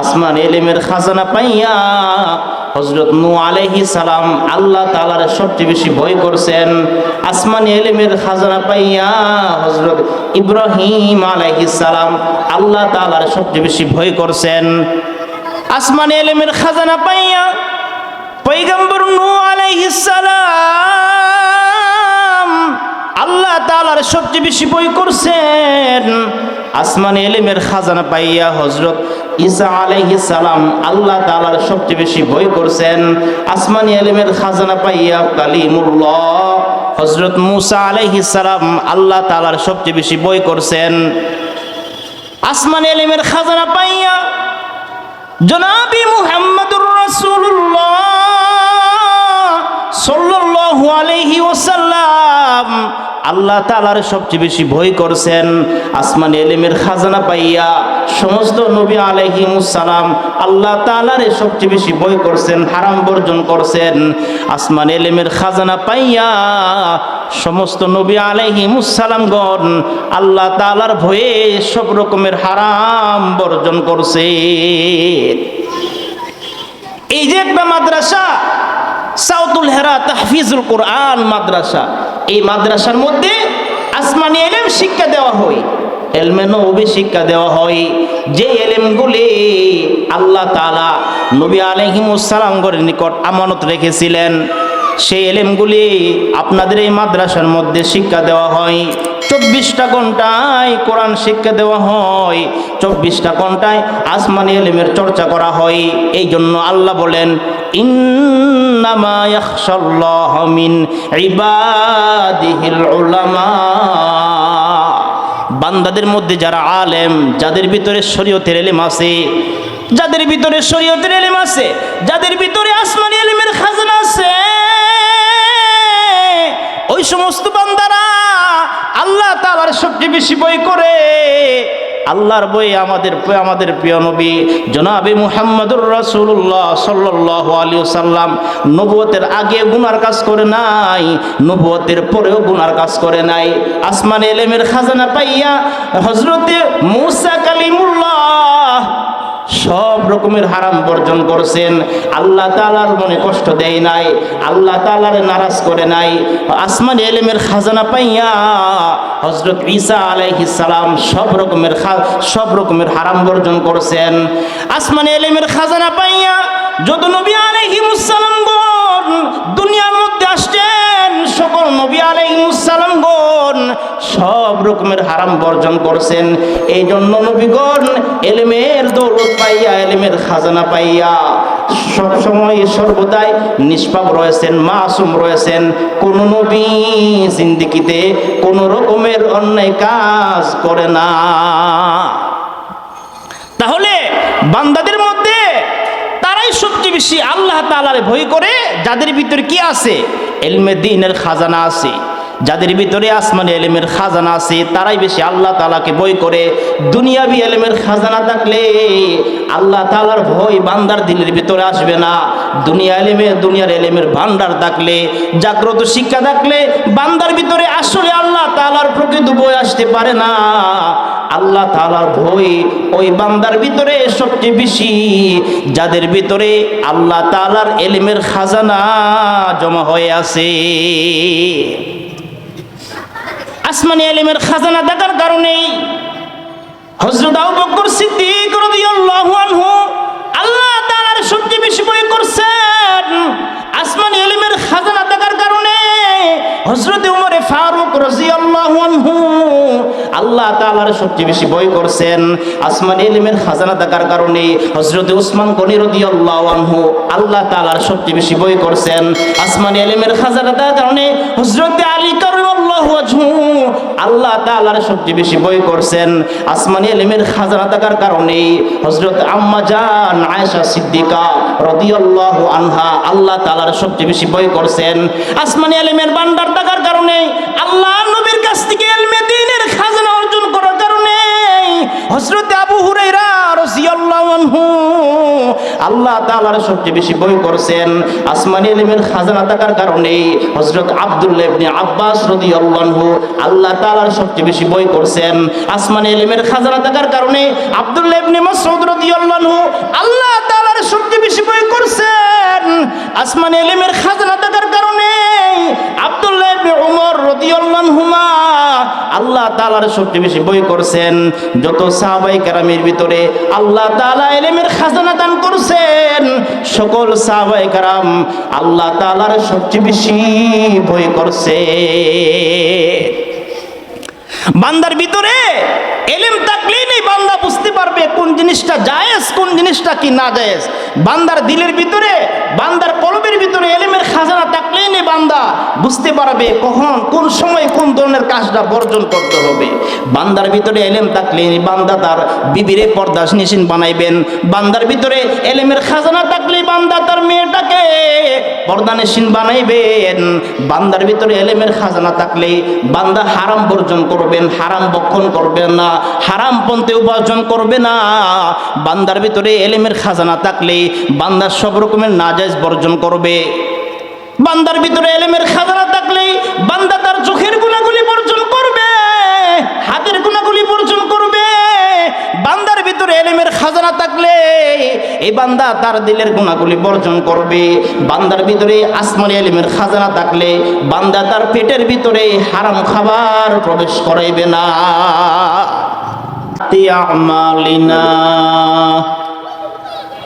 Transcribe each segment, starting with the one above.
আসমান এলেমের খাজানা পাইয়া হজরত নু আলাইহি সালাম আল্লাহ তালার সবচেয়ে বেশি ভয় করছেন। আসমান এলেমের খাজানা পাইয়া হজরত ইব্রাহিম আলাইহি সালাম আল্লাহ তালার সবচেয়ে বেশি ভয় করছেন। আসমান এলেমের খাজানা পাইয়া পৈগম্বর নু আলাইহিস সালাম আল্লাহ তাআলার সবচেয়ে বেশি ভয় করছেন। আসমান এলেমের খাজানা পাইয়া হজরত ঈসা আলাইহিস সালাম আল্লাহ তাআলার সবচেয়ে বেশি ভয় করছেন, আসমানি এলেমের খাজানা পাইয়া কালিমুল্লাহ। হজরত মুসা আলাইহিস সালাম আল্লাহ তাআলার সবচেয়ে বেশি ভয় করছেন। আসমানি এলেমের খাজানা পাইয়া জনাবি মুহাম্মদুর রাসূলুল্লাহ সাল্লাল্লাহু আলাইহি ওয়াসাল্লাম আল্লাহ তাআলার সবচেয়ে বেশি ভয় করছেন আসমান এলেমের খাজানা পাইয়া সমস্ত নবী আলাইহিমুসসালাম আল্লাহ তাআলার সবচেয়ে বেশি ভয় করছেন, হারাম বর্জন করছেন। আসমান এলেমের খাজানা পাইয়া সমস্ত নবী আলাইহিমুসসালামগণ আল্লাহ তাআলার ভয়ে সব রকমের হারাম বর্জন করছে এই যে একটা মাদ্রাসা, সাউতুল হেরা তাহফিজুল কোরআন মাদ্রাসা এই মাদ্রাসার মধ্যে আসমানি এলেম শিক্ষা দেওয়া হয়, এলমে নবী শিক্ষা দেওয়া হয়। যে এলেমগুলি আল্লাহ তাআলা নবী আলহিমুসালামগরের নিকট আমানত রেখেছিলেন, সেই এলেমগুলি আপনাদের এই মাদ্রাসার মধ্যে শিক্ষা দেওয়া হয়। চব্বিশটা ঘন্টায় কোরআন শিক্ষা দেওয়া হয়, চব্বিশটা ঘন্টায় আসমানি এলেমের চর্চা করা হয়। এই জন্য আল্লাহ বলেন বান্দাদের মধ্যে যারা আলেম, যাদের ভিতরে শরীয়তের এলেম আছে, যাদের ভিতরে শরীয়তের এলেম আছে, যাদের ভিতরে আসমানি এলেমের খাজনা আছে, ওই সমস্ত বান্দারা আল্লাহ তাআলার সবচেয়ে বেশি বই করে। আল্লাহর বই আমাদের আমাদের প্রিয় নবী জনাবে মুহাম্মদুর রাসূলুল্লাহ সাল্লাল্লাহু আলাইহি সাল্লাম নবুয়তের আগে গুনার কাজ করে নাই, নবুয়তের পরেও গুনার কাজ করে নাই। আসমান এলেমের খাজানা পাইয়া হযরতে মূসা কালিমুল্লাহ সব রকমের হারাম বর্জন করছেন। আল্লাহ তালার মনে কষ্ট দেয় নাই, আল্লাহ তালার নারাজ করে নাই। আসমান এলেমের খাজানা পাইয়া হজরত ঈসা আলাইহিস সালাম সব রকমের সব রকমের হারাম বর্জন করছেন। আসমানে এলেমের খাজানা পাইয়া যত নবী আলাইহিমুসসালামগণ দুনিয়ার মধ্যে আসছেন, সকল নবী আলাইহিমুসসালামগণ সব রকমের হারাম বর্জন করছেন। এই জন্য নবীগণ এলেমের দৌলত পাইয়া, এলেমের খাজানা পাইয়া সবসময় সর্বদাই নিষ্পাপ রয়েছেন, মাসুম রয়েছেন। কোন নবী জিন্দিগিতে কোন রকমের অন্যায় কাজ করে না। তাহলে বান্দাদের মধ্যে তারাই সবচেয়ে বেশি আল্লাহ তাআলার ভয় করে, যাদের ভিতরে কি আছে? এলমে দিনের খাজানা আছে। যাদের ভিতরে আসমানি এলেমের খাজানা আছে, তারাই বেশি আল্লাহ তালাকে ভয় করে। দুনিয়াবি এলেমের খাজানা থাকলে আল্লাহ তালার ভয় বান্দার দিলের ভিতরে আসবে না। দুনিয়া এলেমে, দুনিয়ার এলেমের ভান্ডার থাকলে, জাগ্রত শিক্ষা থাকলে বান্দার ভিতরে আসলে আল্লাহ তালার প্রকৃত ভয় আসতে পারে না। আল্লাহ তালার ভয় ওই বান্দার ভিতরে সবচেয়ে বেশি। যাদের ভিতরে আল্লাহ তালার এলেমের খাজানা জমা হয়ে আছে। আসমানি এলেমের খাজানা থাকার কারণেই হযরত আবু বকর সিদ্দিক রাদিয়াল্লাহু আনহু আল্লাহ তাআলার সবচেয়ে বেশি ভয় করছেন। আসমানি এলিমের খাজানা থাকার কারণে হযরত উমরে ফারুক রাদিয়াল্লাহু আনহু আল্লাহ তাআলার সবচেয়ে বেশি ভয় করছেন। আসমানি এলিমের খাজানা থাকার কারণে হযরত উসমান গনি রাদিয়াল্লাহু আনহু আল্লাহ তাআলার সবচেয়ে বেশি ভয় করছেন। আসমানি এলিমের খাজানা থাকার কারণে হযরত আলী ওয়াজহু আল্লাহ সবচেয়ে বেশি বই করছেন আসমানি খাজানা থাকার কারণে হযরত আম্মা সিদ্দিকা রাদিয়াল্লাহু আনহা আল্লাহ তাআলার সবচেয়ে বেশি বই করছেন। আসমানি এলিমের বান্দার থাকার কারণে আল্লাহ নবীর কাছ থেকে এলমে হযরত আবু রাদিয়াল্লাহু আনহু আল্লাহ তাআলার সবচেয়ে বেশি বই করছেন আসমানি ইলমের খাজানা থাকার কারণে হযরত আব্দুল্লাহ ইবনে আব্বাস রাদিয়াল্লাহু আল্লাহ তাআলার সবচেয়ে বেশি বই করছেন আসমানি ইলমের খাজানা থাকার কারণে আব্দুল্লাহ ইবনে মাসউদ রাদিয়াল্লাহু আল্লাহ তাআলার সবচেয়ে বেশি বই করছেন আসমানি ইলমের খাজানা থাকার কারণে আব্দুল্লাহ ইবনে উমর রাদিয়াল্লাহুমা আল্লাহ তাআলার সবচেয়ে বেশি বই করছেন। যত সাহাবাই কেরামের ভিতরে আল্লাহ তাআলা ইলমের খাজানা দান করছেন, সকল সাহাবাই কেরাম আল্লাহ তাআলার সবচেয়ে বেশি বই করছে। বান্দার ভিতরে এলেম থাকলেই নেই, বান্দা বুঝতে পারবে কোন জিনিসটা জায়েজ, কোন জিনিসটা কি না জায়েজ। বান্দার দিলের ভিতরে বান্দার কলবের ভিতরে এলেমের খাজানা থাকলেই নেই বান্দা বুঝতে পারবে কখন, কোন সময় কোন ধরনের কাজটা বর্জন করতে হবে। বান্দার ভিতরে এলেম থাকলেই বান্দা তার বিবিরে পর্দা নিশিন বানাইবেন। বান্দার ভিতরে এলেমের খাজানা থাকলে বান্দা তার মেয়েটাকে পর্দা নিশিন বানাইবেন। বান্দার ভিতরে এলেমের খাজানা থাকলে বান্দা হারাম বর্জন করবেন, হারাম বক্ষণ করবেন না, হারাম পন্থে উপার্জন করবে না। বান্দার ভিতরে এলেমের খাজানা থাকলে বান্দা সব রকমের নাজাইজ বর্জন করবে। বান্দার ভিতরে এলেমের খাজানা থাকলে বান্দা তার চোখের গুণাগুলি বর্জন করবে, হাতের গুণাগুলি বর্জন করবে। বান্দার ভিতরে এলেমের খাজানা থাকলে এই বান্দা তার দিলের গুণাগুলি বর্জন করবে। বান্দার ভিতরে আসমানি এলেমের খাজানা থাকলে বান্দা তার পেটের ভিতরে হারাম খাবার প্রবেশ করাইবে না। আমালিনা।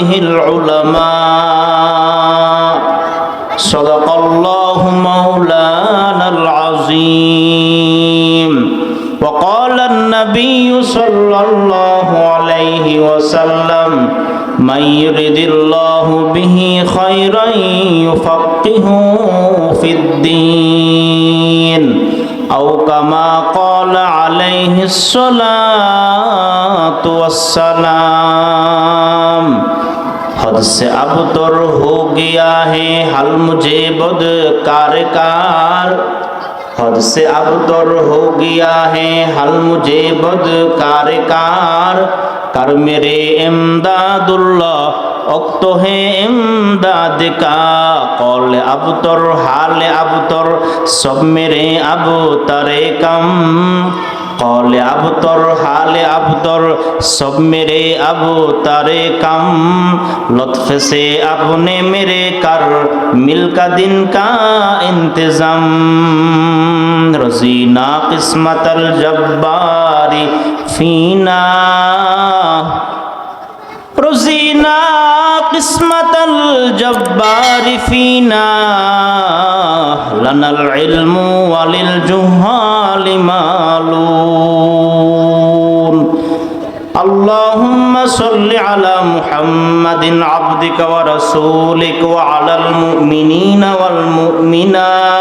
عباده العلماء صدق الله مولانا العظيم وقال النبي صلى الله عليه وسلم من يرد الله به خيرا يفقهه في الدين أو كما قال عليه الصلاة والسلام हद से अब तर हो गया है हल मुझे बद कार कार हद से अब तर हो गया है हल मुझे बद कार कार कर मेरे इमदादुल्लाह অক্ত হে ইমদাদ কা কল আবতর হাল আবতর সব মেরে আবু তারে কাম কল আবতর হাল अब दर सब मेरे अब तारे कम लुत्फ से अपने मेरे कर मिल का दिन का इंतज़ाम रजीना किस्मत अल जब्बारी फीना রুজিনা قسمة الجبار فينا لنا العلم وللجهال مالون اللهم صل على محمد عبدك ورسولك وعلى المؤمنين والمؤمنات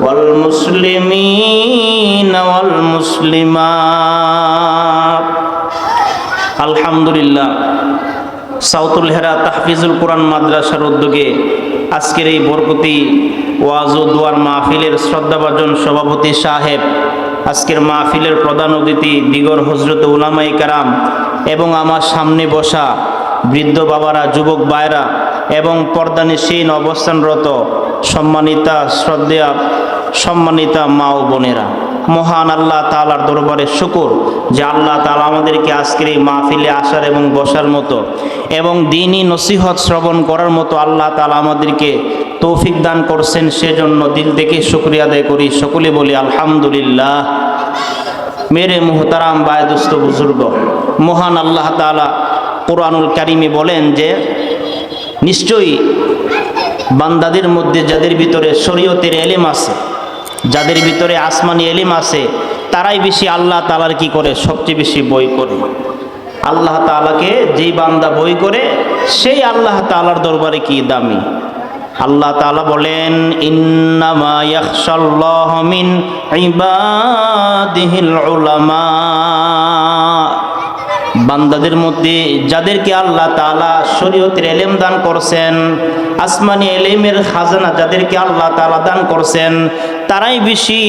والمسلمين والمسلمات আলহামদুলিল্লাহ সাউতুল হেরা তাহফিজুল কোরআন মাদ্রাসার উদ্যোগে আজকের এই বরকতি ওয়াজ ও দুয়ার মাহফিলের শ্রদ্ধাভাজন সভাপতি সাহেব আজকের মাহফিলের প্রধান অতিথি দিগর হজরত উলামাই কারাম এবং আমার সামনে বসা বৃদ্ধ বাবারা, যুবক বায়রা এবং পর্দানিসীন অবস্থানরত সম্মানিতা, শ্রদ্ধেয়া, সম্মানিতা মা ও বোনেরা। মহান আল্লাহ তালার দরবারে শুকুর যে আল্লাহ তালা আমাদেরকে আজকের এই মাহফিলে আসার এবং বসার মতো এবং দিনই নসিহত শ্রবণ করার মতো আল্লাহ তালা আমাদেরকে তৌফিক দান করছেন সেজন্য দিল থেকে শুক্রিয়া আদায় করি। সকলে বলি, আলহামদুলিল্লাহ। মেরে মোহতারাম বায়দুস্ত বুজুর্গ, মহান আল্লাহ তালা কোরআনুল কারিমে বলেন যে, নিশ্চয়ই বান্দাদের মধ্যে যাদের ভিতরে শরীয়তের এলেম আছে, যাদের ভিতরে আসমানি এলিম আছে, তারাই বেশি আল্লাহ তালার কি করে? সবচেয়ে বেশি বই করে। আল্লাহ তালাকে যেই বান্দা বই করে, সেই আল্লাহ তালার দরবারে কি দামি? আল্লাহ তালা বলেন, ইন্নামা ইয়াখশাল্লাহ মিন ইবাদিহিল উলামা। বান্দাদের মধ্যে যাদেরকে আল্লাহ তাআলা শরীয়তের এলেম দান করছেন, আসমানি এলেমের খাজানা যাদেরকে আল্লাহ তালা দান করছেন, তারাই বেশি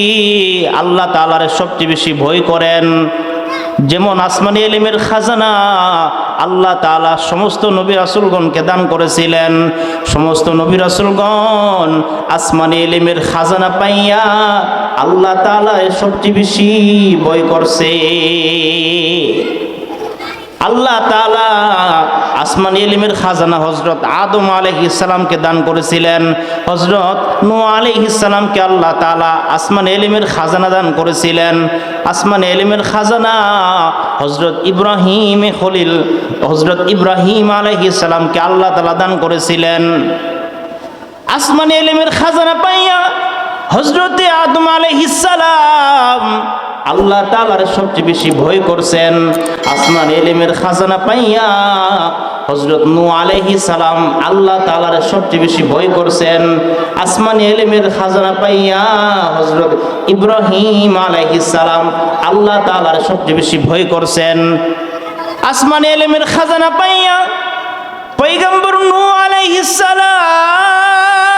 আল্লাহ তাআলার সবচেয়ে বেশি ভয় করেন। যেমন আসমানি এলিমের খাজানা আল্লাহ তালা সমস্ত নবী রাসুলগণকে দান করেছিলেন। সমস্ত নবী রাসুলগণ আসমানি এলিমের খাজানা পাইয়া আল্লাহ তাআলা সবচেয়ে বেশি বয় করছে। আল্লাহ তালা আসমান ইলিমের খাজানা হজরত আদম আলহ ইসলামকে দান করেছিলেন। হজরত নু আলহ ইসলামকে আল্লাহ তালা আসমান এলিমের খাজানা দান করেছিলেন। আসমান এলিমের খাজানা হজরত ইব্রাহিম খলিল হজরত ইব্রাহিম আলহ ইসলামকে আল্লাহ তালা দান করেছিলেন। আসমান এলিমের খাজানা পাইয়া হজরতে আদম আলহ ইসালাম আল্লাহ তালার সবচেয়ে বেশি ভয় করছেন। আসমান এলিমের খাজানা পাইয়া হজরত নু আলহি সালাম আল্লাহ তালার সবচেয়ে বেশি ভয় করছেন। আসমান এলিমের খাজানা পাইয়া হজরত ইব্রাহিম আলহি সালাম আল্লাহ তালার সবচেয়ে বেশি ভয় করছেন। আসমান এলিমের খাজানা পাইয়া পৈগম্বর নু আলাইহিস সালাম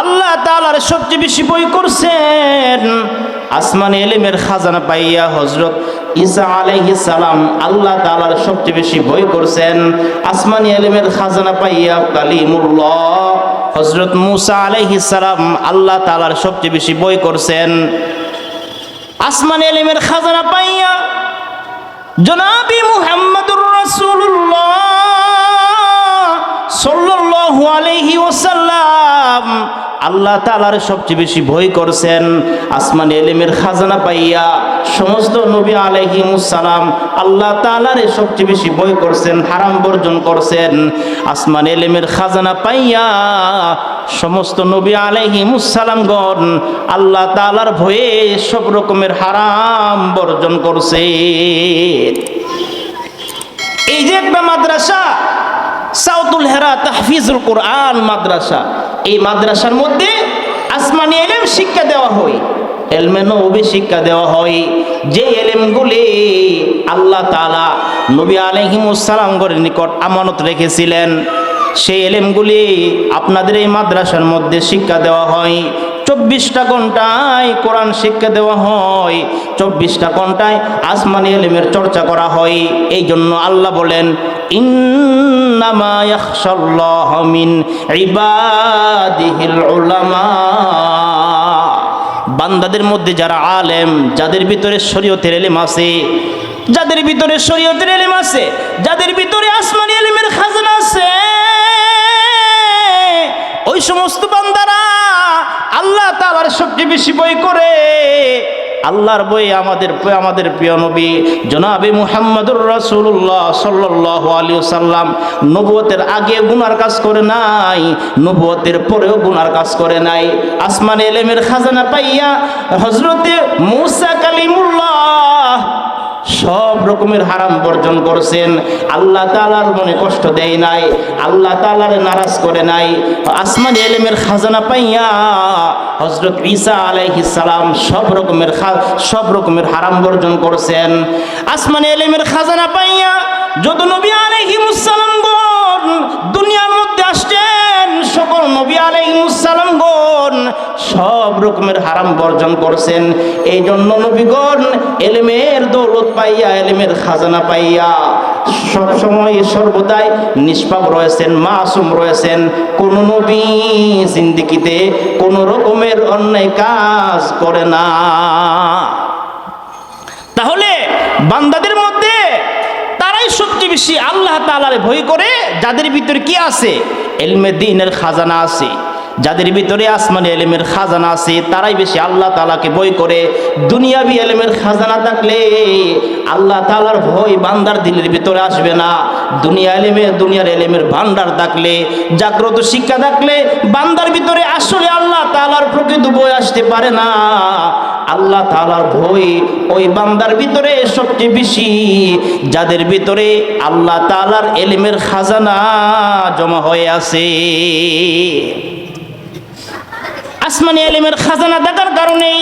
আল্লাহ তাআলার সবচেয়ে বেশি বই করছেন। আসমান এলেমের খাজানা পাইয়া হজরত ঈসা আলাইহিস সালাম আল্লাহ তাআলার সবচেয়ে বেশি বই করছেন। আসমানি এলেমের খাজানা পাইয়া কালিমুল্লাহ হজরত মুসা আলাইহিস সালাম আল্লাহ তাআলার সবচেয়ে বেশি বই করছেন। আসমানি এলেমের খাজানা পাইয়া জনাবি মুহাম্মদুর রাসূলুল্লাহ সাল্লাল্লাহু আল্লাহ তাআলার সবচেয়ে বেশি ভয় করছেন আসমান এলেমের খাজানা পাইয়া সমস্ত নবী আলাইহিমুসসালাম আল্লাহ তাআলার সবচেয়ে বেশি ভয় করছেন, হারাম বর্জন করছেন। আসমান এলেমের খাজানা পাইয়া সমস্ত নবী আলাইহিমুসসালামগণ আল্লাহ তালার ভয়ে সব রকমের হারাম বর্জন করছে। এই যে একটা মাদ্রাসা সাউতুল হেরা তাহফিজুল কোরআন মাদ্রাসা। এই মাদ্রাসার মধ্যে আসমানি এলেম শিক্ষা দেওয়া হয়, এলমে নবী শিক্ষা দেওয়া হয়। যে এলেমগুলি আল্লাহ তালা নবী আলহিমুসালামগরের নিকট আমানত রেখেছিলেন, সেই এলেমগুলি আপনাদের এই মাদ্রাসার মধ্যে শিক্ষা দেওয়া হয়। চব্বিশটা ঘন্টায় কোরআন শিক্ষা দেওয়া হয়, চব্বিশটা ঘন্টায় আসমানি এলিমের চর্চা করা হয়। এই জন্য আল্লাহ বলেন বান্দাদের মধ্যে যারা আলেম, যাদের ভিতরে শরীয়তের এলেম আছে, যাদের ভিতরে শরীয়তের এলেম আছে, যাদের ভিতরে আসমানি এলিমের খাজনা আছে, ওই সমস্ত বান্দারা আল্লাহ তালার সবচেয়ে বেশি বই করে। আল্লাহর বই আমাদের আমাদের প্রিয় নবী জনাবি মুহাম্মদুর রাসুল্লাহ সাল্লাহ আলী সাল্লাম নবুয়তের আগে গুনার কাজ করে নাই, নবুয়তের পরেও গুনার কাজ করে নাই। আসমান এলেমের খাজানা পাইয়া হজরতে মুসা কালিমুল্লাহ সব রকমের হারাম বর্জন করছেন। আল্লাহ তালার মনে কষ্ট দেয় নাই, আল্লাহ তালার নারাজ করে নাই। আসমান এলেমের খাজানা পাইয়া হজরত ঈসা আলাইহিস সালাম সব রকমের সব রকমের হারাম বর্জন করছেন। আসমান এলেমের খাজানা পাইয়া যত নবী আলাইহিমুসালামগণ দুনিয়ার রকমের হারাম বর্জন করছেন। এই জন্য নবীগণ এলেমের দৌলত পাইয়া, এলেমের খাজানা পাইয়া সবসময় সর্বদাই নিষ্পাপ রয়েছেন, মাসুম রয়েছেন। কোন নবী জিন্দিগিতে কোন রকমের অন্যায় কাজ করে না। তাহলে বান্দাদের মধ্যে তারাই সবচেয়ে বেশি আল্লাহ তাআলার ভয় করে, যাদের ভিতরে কি আছে? এলমে দিনের খাজানা আছে। যাদের ভিতরে আসমানি এলেমের খাজানা আছে, তারাই বেশি আল্লাহ তালাকে বই করে। দুনিয়াবি এলেমের খাজানা থাকলে আল্লাহ তালার ভয় বান্দার দিলের ভিতরে আসবে না। দুনিয়া এলেমে দুনিয়ার এলেমের ভান্ডার থাকলে, জাগ্রত শিক্ষা থাকলে বান্দার ভিতরে আসলে আল্লাহ তালার প্রকৃত বই আসতে পারে না। আল্লাহ তালার ভয় ওই বান্দার ভিতরে সবচেয়ে বেশি। যাদের ভিতরে আল্লাহ তালার এলেমের খাজানা জমা হয়ে আছে। আসমানি এলিমের খাজানা থাকার কারণেই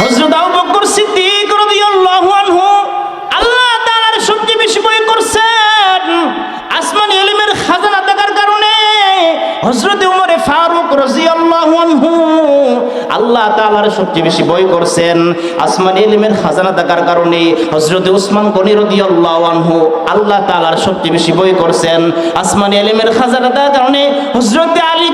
হযরত আবু বকর সিদ্দিক রাদিয়াল্লাহু আনহু আল্লাহ তাআলার সবচেয়ে বেশি ভয় করছেন। আসমানি এলিমের খাজানা থাকার কারণে হযরত উমরে ফারুক রাদিয়াল্লাহু আনহু আল্লাহ তাআলার সবচেয়ে বেশি ভয় করছেন। আসমানি এলিমের খাজানা থাকার কারণে হযরত উসমান গনি রাদিয়াল্লাহু আনহু আল্লাহ তাআলার সবচেয়ে বেশি ভয় করছেন। আসমানি এলিমের খাজানা থাকার কারণে হযরত আলী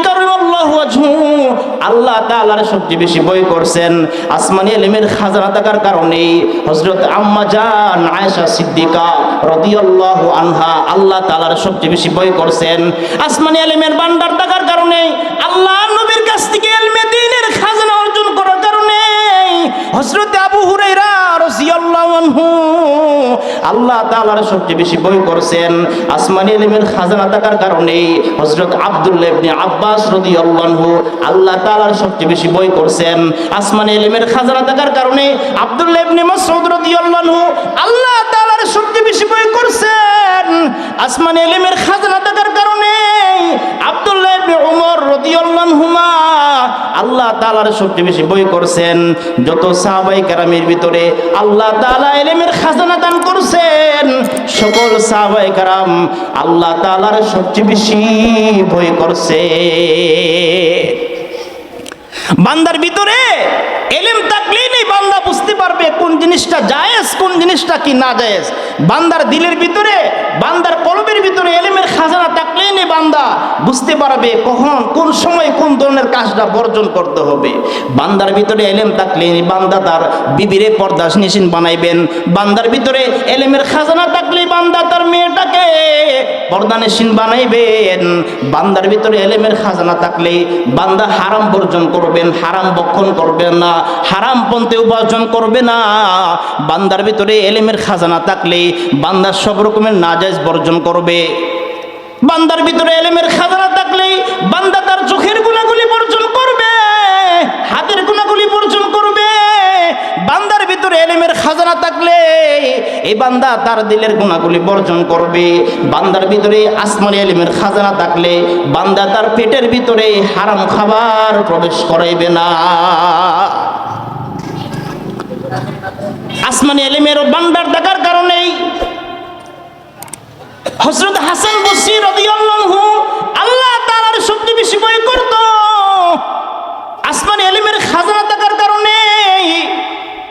আল্লাহ তাআলার সবচেয়ে বেশি বই করছেন আসমানি এলিমের খাজানা থাকার কারণে হযরত আম্মা জান আয়েশা সিদ্দিকা রাদিয়াল্লাহু আনহা আল্লাহ তাআলার সবচেয়ে বেশি বই করছেন। আসমানি এলিমের বান্ডার থাকার কারণে আল্লাহ নবীর কাছ থেকে এলমে দ্বীনের খাজানা অর্জন করার কারণে হযরত আবু আনহু আল্লাহ তাআলার সবচেয়ে বেশি ভয় করছেন আসমানি এলিমের খাজানা থাকার কারণে হযরত আব্দুল্লাহ ইবনে আব্বাস রাদিয়াল্লাহু আনহু আল্লাহ তাআলার সবচেয়ে বেশি ভয় করছেন আসমানি এলিমের খাজানা থাকার কারণে আব্দুল্লাহ ইবনে মাসউদ রাদিয়াল্লাহু আনহু আল্লাহ তাআলার সবচেয়ে বেশি ভয় করছেন আসমানি এলিমের খাজানা থাকার কারণে আব্দুল্লাহ আল্লাহ তাআলার সবচেয়ে বেশি ভয় করছেন। যত সাহাবাই কেরামের ভিতরে আল্লাহ তাআলা এলেমের খাজানা দান করছেন, সকল সাহাবাই কেরাম আল্লাহ তাআলার সবচেয়ে বেশি ভয় করছে। বান্দার ভিতরে এলেম থাকলেই নেই বান্দা বুঝতে পারবে কোন জিনিসটা জায়েজ, কোন জিনিসটা কি না জায়েজ। বান্দার দিলের ভিতরে, বান্দার কলবের ভিতরে এলেমের খাজানা থাকলেই নেই বান্দা বুঝতে পারবে কখন, কোন সময় কোন ধরনের কাজটা বর্জন করতে হবে। বান্দার ভিতরে এলেম থাকলেই নেই বান্দা তার বিবিরে পর্দা নিশিন বানাইবেন। বান্দার ভিতরে এলেমের খাজানা থাকলেই বান্দা তার মেয়েটাকে পর্দা নিশিন বানাইবেন। বান্দার ভিতরে এলেমের খাজানা থাকলে বান্দা হারাম বর্জন করবেন, হারাম বক্ষণ করবেন না। হারাম পন্থে উপার্জন করবে না। বান্দার ভিতরে এলেমের খাজানা থাকলে বান্দার সব রকমের নাজাইজ বর্জন করবে। বান্দার ভিতরে এলেমের খাজানা থাকলে বান্দা তার চোখের গুণাগুলি বর্জন করবে, হাতের গুণাগুলি বর্জন করবে। বান্দার ভিতরে এলেমের খাজানা থাকলে এই বান্দা তার দিলের গুণাগুলি বর্জন করবে। বান্দার ভিতরে আসমানি এলেমের খাজানা থাকলে বান্দা তার পেটের ভিতরে হারাম খাবার প্রবেশ করাইবে না। আসমানি এলিমের বান্ডার দেখার কারণেই হজরত হাসান বসি রবি আল্লাহ তাআলার সবচেয়ে বেশি ভয় করত। আসমানি এলিমের খাজানা থাকার কারণে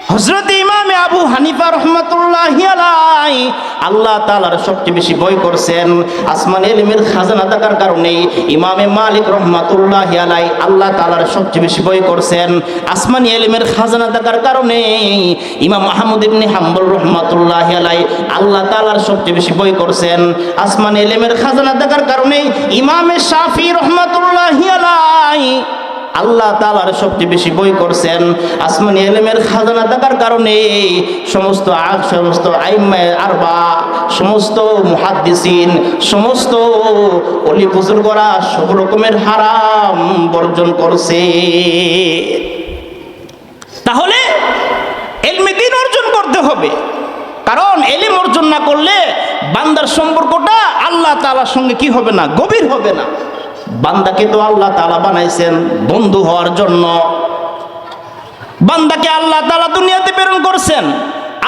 হজরত আবু হানিফা রহমতুল্লাহ আল্লাহ তালার সবচেয়ে বেশি ভয় করছেন আসমান এলিমের খাজানা থাকার কারণে। ইমামে মালিক রহমতুল্লাহ আল্লাহ তাআলার সবচেয়ে বেশি ভয় করছেন আসমানি এলিমের খাজানা থাকার কারণে। ইমাম মাহমুদ ইবনে হাম্বল রহমতুল্লাহ আল্লাহ তাআলার সবচেয়ে বেশি ভয় করছেন আসমান এলিমের খাজানা থাকার কারণে। ইমামে শাফি রহমতুল্লাহ আলাই আল্লাহ তালার সবচেয়ে বেশি বই করছেন আসমানি এলেমের খাজানা থাকার কারণে সমস্ত সমস্ত আইম্মায় আরবা, সমস্ত মুহাদ্দিসিন, সমস্ত অলি বুজুর্গরা সব রকমের হারাম বর্জন করছে। তাহলে এলমে দিন অর্জন করতে হবে। কারণ এলিম অর্জন না করলে বান্দার সম্পর্কটা আল্লাহ তালার সঙ্গে কি হবে না? গভীর হবে না। বান্দাকে তো আল্লাহ তালা বানাইছেন বন্ধু হওয়ার জন্য। বান্দাকে আল্লাহ তালা দুনিয়াতে প্রেরণ করছেন।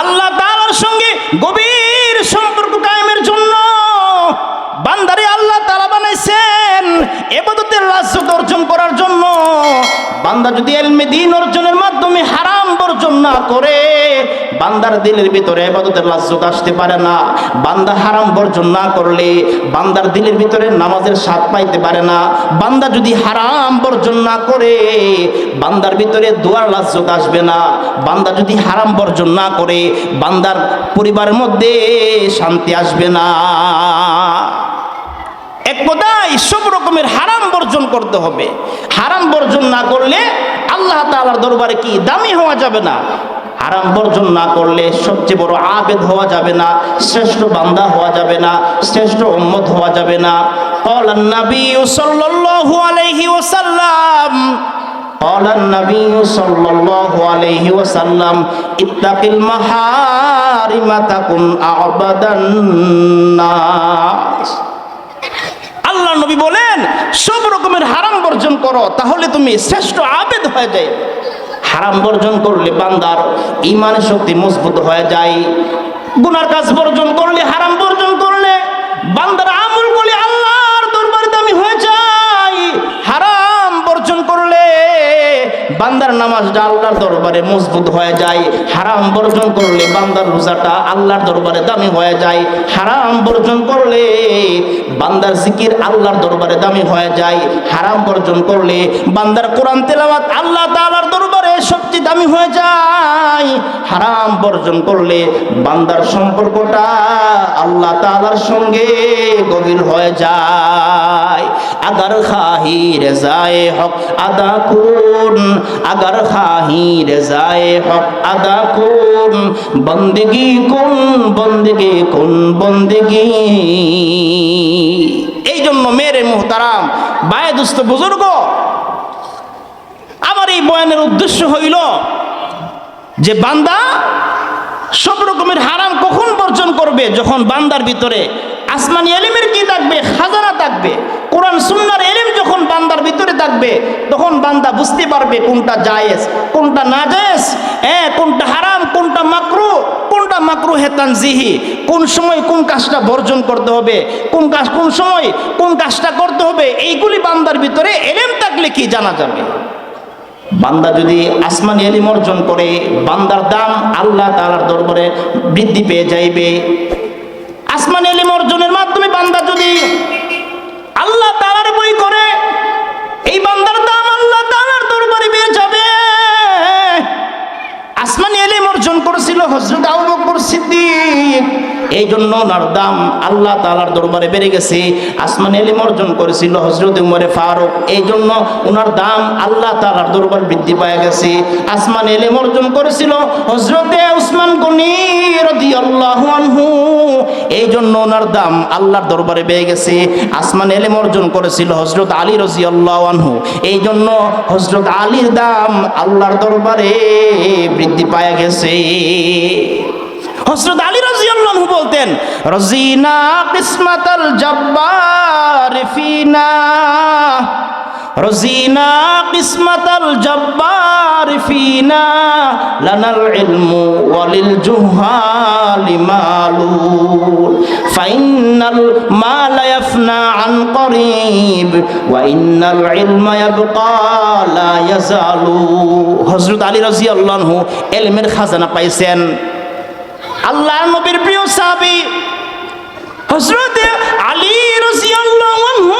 আল্লাহ তালার সঙ্গে গভীর সম্পর্ক কায়েমের জন্য বান্দারে আল্লাহ তালা বানাইছেন। এবাদতের রাজ্য অর্জন করার জন্য বান্দা যদি এলমে দিন অর্জনের মাধ্যমে হারাম বর্জন না করে, বান্দার দিলের ভিতরে এবাদতের লাজ্জত আসতে পারে না। বান্দা হারাম বর্জন না করলে বান্দার দিলের ভিতরে নামাজের স্বাদ পাইতে পারে না। বান্দা যদি হারাম বর্জন না করে, বান্দার ভিতরে দুয়ার লাজ্জত আসবে না। বান্দা যদি হারাম বর্জন না করে, বান্দার পরিবারের মধ্যে শান্তি আসবে না। এক কথায় সব রকমের হারাম বর্জন করতে হবে হারাম বর্জন না করলে আল্লাহ তাআলার দরবারে কি দামি হওয়া যাবে না হারাম বর্জন না করলে সবচেয়ে বড় আবেদ হওয়া যাবে না শ্রেষ্ঠ বান্দা হওয়া যাবে না শ্রেষ্ঠ উম্মত হওয়া যাবে না قال النبي صلى الله عليه وسلم قال النبي صلى الله عليه وسلم اتق المحارم تكن أعبد الناس আল্লাহ নবী বলেন, সব রকমের হারাম বর্জন করো, তাহলে তুমি শ্রেষ্ঠ আবেদ হয়ে যায় হারাম বর্জন করলে বান্দার ইমানের শক্তি মজবুত হয়ে যায়। গুনার কাজ বর্জন করলে, হারাম বর্জন করলে বান্দার আমল করলে বান্দার নামাজটা আল্লাহর দরবারে মজবুত হয়ে যায়, হারাম বর্জন করলে বান্দার রোজাটা আল্লাহর দরবারে দামি হয়ে যায়, হারাম বর্জন করলে বান্দার জিকির আল্লাহর দরবারে দামি হয়ে যায়, হারাম বর্জন করলে বান্দার কোরআন তেলাওয়াত আল্লাহ তাআলার দরবারে সবচেয়ে দামি হয়ে যায়, হারাম বর্জন করলে বান্দার সম্পর্কটা আল্লাহ তাআলার সঙ্গে গভীর হয়ে যায়। আগার খাহি রেজায়ে হক, আদা কুন আগার খাহি রেজায়ে হক, আদা কুন বন্দেগি কোন বন্দেগি কোন, বন্দেগি। এই জন্য মেরে মুহতারাম বায়ে দুস্থ বুজুর্গ, আমার এই বয়ানের উদ্দেশ্য হইল যে বান্দা সব রকমের হারাম কখন বর্জন করবে যখন বান্দার ভিতরে আসমানি এলিমের কি থাকবে? খাজানা থাকবে। কোরআন, সুন্নার এলিম যখন বান্দার ভিতরে থাকবে, তখন বান্দা বুঝতে পারবে কোনটা জায়েজ, কোনটা না জায়েজ হ্যাঁ কোনটা হারাম, কোনটা মাকরু কোনটা মাকরু হেতান জিহি কোন সময় কোন কাজটা বর্জন করতে হবে, কোন কাজ, কোন সময় কোন কাজটা করতে হবে, এইগুলি বান্দার ভিতরে এলেম থাকলে কি জানা যাবে? বান্দা যদি আসমানি এলিম অর্জন করে, বান্দার দাম আল্লাহ তাআলার দরবারে বৃদ্ধি পেয়ে যাইবে। আসমানি এলিম অর্জনের মাধ্যমে বান্দা যদি আল্লাহ তাআলার বই করে, এই বান্দার দাম আল্লাহ তাআলার দরবারে পেয়ে যাবে। আসমানি এলিম অর্জন করেছিল হজরত আবু বকর এই জন্য ওনার দাম আল্লাহ তাআলার দরবারে বেড়ে গেছে। আসমানি এলিম অর্জন করেছিল হজরত উমরে ফারুক। এই জন্য ওনার দাম আল্লাহ তাআলার দরবার বৃদ্ধি পায় গেছে। আসমান এলিম অর্জন করেছিল হজরতে উসমান গনি রাদিয়াল্লাহু আনহু। এই জন্য ওনার দাম আল্লাহর দরবারে বেড়ে গেছে। আসমান এলেম অর্জন করেছিল হজরত আলী রাদিয়াল্লাহু আনহু। এই জন্য হজরত আলীর দাম আল্লাহর দরবারে বৃদ্ধি পায় গেছে। হজরত আলী রাজিয়াল্লাহু বলতেন, রজিনা কিসমাতাল জব্বার ফিনা রজিনা কিসমাতাল জব্বার ফিনা লানাল ইলমু ওয়ালিল জুহালি মালুল। ফাইনাল মাল ইয়াফনা আন করিব ওয়া ইন্নাল ইলমা ইয়াবকা লা ইয়াজালু। হযরত আলী রাদিয়াল্লাহু ইলমের খাজানা পাইছেন। আল্লাহ নবীর প্রিয় সাহাবী হযরত আলী রাদিয়াল্লাহু আনহু,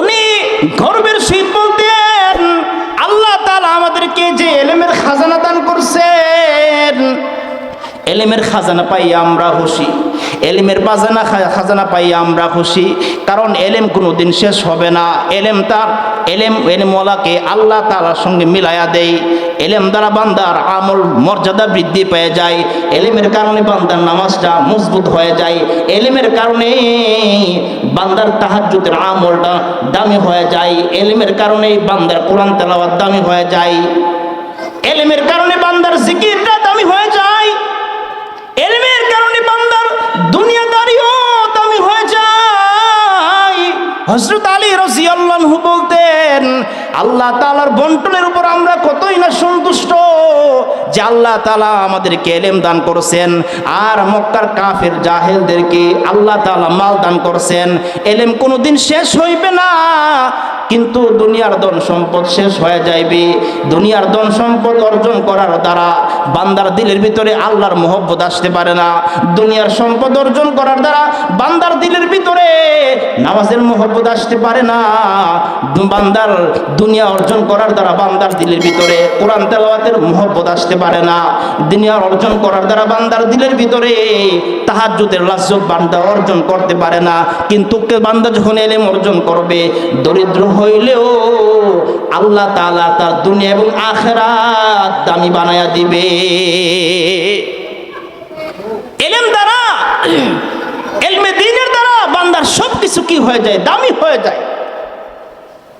উনি গর্বের সহিত বলতেন আল্লাহ তালা আমাদেরকে যে এলেমের খাজানা দান করছেন এলেমের খাজানা পাই আমরা খুশি। এলেমের বাজানা খাজানা পাই আমরা খুশি। কারণ এলেম কোনো দিন শেষ হবে না। এলেম তার এলেম এলেমওয়ালাকে আল্লাহ তালার সঙ্গে মিলায়া দেয় এলেম দ্বারা বান্দার আমল মর্যাদা বৃদ্ধি পেয়ে যায়। এলেমের কারণে বান্দার নামাজটা মজবুত হয়ে যায়। এলেমের কারণে বান্দার তাহাজ্জুদের আমলটা দামি হয়ে যায়। এলেমের কারণে বান্দার কোরআন তেলাওয়াত দামি হয়ে যায়। এলেমের কারণে বান্দার জিকিরটা দামি হয়ে যায়। এলমের কারণে বান্দার দুনিয়াদারিও দামি হয়ে যায়। হজরত আলী রাজিয়াল্লাহু বলতেন, আল্লাহ তাআলার বন্টনের উপর আমরা কতই না সন্তুষ্ট যে আল্লাহ তাআলা আমাদেরকে এলেম দান করেছেন আর মক্কার কাফের জাহেলদেরকে আল্লাহ তাআলা মাল দান করছেন। এলেম কোনোদিন শেষ হইবে না। কিন্তু দুনিয়ার ধন সম্পদ শেষ হয়ে যাইবে। দুনিয়ার ধন সম্পদ অর্জন করার দ্বারা বান্দার দিলের ভিতরে আল্লাহর মোহব্বত আসতে পারে না। দুনিয়ার সম্পদ অর্জন করার দ্বারা বান্দার দিলের ভিতরে নামাজের মোহব্বত আসতে পারে না। বান্দার দুনিয়া অর্জন করার দ্বারা বান্দার দিলের ভিতরে কোরআন তেলাওয়াতের মোহব্বত আসতে পারে না। দুনিয়ার অর্জন করার দ্বারা বান্দার দিলের ভিতরে তাহাজ্জুদের লাজ্জত বান্দা অর্জন করতে পারে না। কিন্তু বান্দা যখন এলেম অর্জন করবে, দরিদ্র হইলেও আল্লাহ তাআলা তার দুনিয়া এবং আখেরাত দামি বানায়া দিবে। এলেম দ্বারা, এলমে দিনের দ্বারা বান্দার সব কিছু কি হয়ে যায়? দামি হয়ে যায়।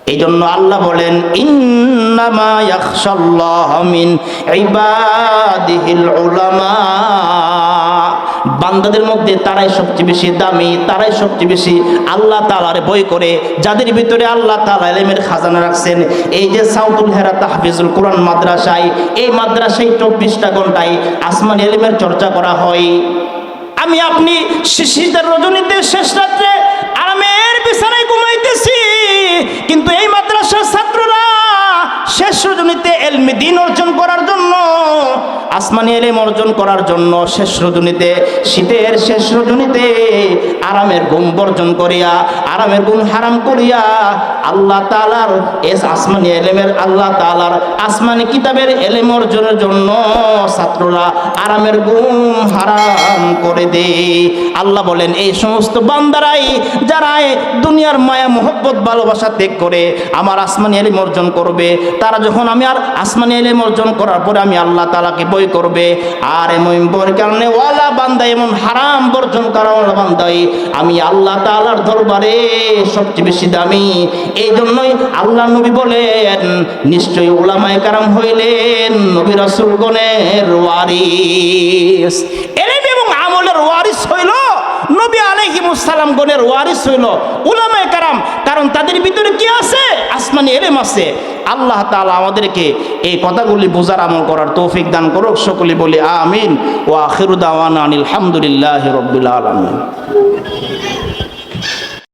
এই জন্য আল্লাহ বলেন, ইন্নামা বান্দাদের মধ্যে তারাই সবচেয়ে বেশি দামি, তারাই সবচেয়ে বেশি আল্লাহ তাআলার বই করে, যাদের ভিতরে আল্লাহ তালা এলেমের খাজানা রাখছেন। এই যে সাউদুল হেরা তাহফিজুল কোরআন মাদ্রাসায়, এই মাদ্রাসায় চব্বিশটা ঘন্টায় আসমান এলেমের চর্চা করা হয়। আমি আপনি শিশিরদের রজনীতে শেষ রাত্রে আরামের বিছানায় ঘুমাইতেছি, কিন্তু এই মাদ্রাসার ছাত্ররা শেষ রজনীতে এলমি দিন অর্জন করার জন্য আসমানি এলেম অর্জন করার জন্য শেষ রজনীতে, শীতের শেষ রজনীতে আরামের ঘুম বর্জন করিয়া, আরামের ঘুম হারাম করিয়া আল্লাহ তালার এস আসমানি এলেমের আল্লাহ তালার আসমানি কিতাবের এলেম অর্জনের জন্য ছাত্ররা আরামের ঘুম হারাম করে দে আল্লাহ বলেন, এই সমস্ত বান্দারাই যারা দুনিয়ার মায়া, মোহব্বত, ভালোবাসা ত্যাগ করে আমার আসমানি এলিম অর্জন করবে, তারা যখন আমি আর আসমানি এলিম অর্জন করার পরে আমি আল্লাহ তালাকে বই করবে। আর এমন বই কারণে ওয়ালা বান্দা এমন হারাম বর্জন করা বান্দাই। আমি আল্লাহ তালার দরবারে সবচেয়ে বেশি দামি। এই জন্যই আল্লাহ নবী বলেন, নিশ্চয়ই ওলামায় কারাম হইলেন নবী রাসুলগণের ওয়ারিস। এলেম এবং আমলের ওয়ারিস হইল নবী আলাইহিমুসালাম গণের ওয়ারিস হইল। উলামায়ে কারাম কারণ তাদের ভিতরে কি আছে? আসমানি এলেম আছে। আল্লাহ তালা আমাদেরকে এই কথাগুলি বোঝার আমল করার তৌফিক দান করুক। সকলে বলি আমিন। ও আখিরুদ্দাওয়ান আনিল হামদুলিল্লাহ রবিল আলামিন।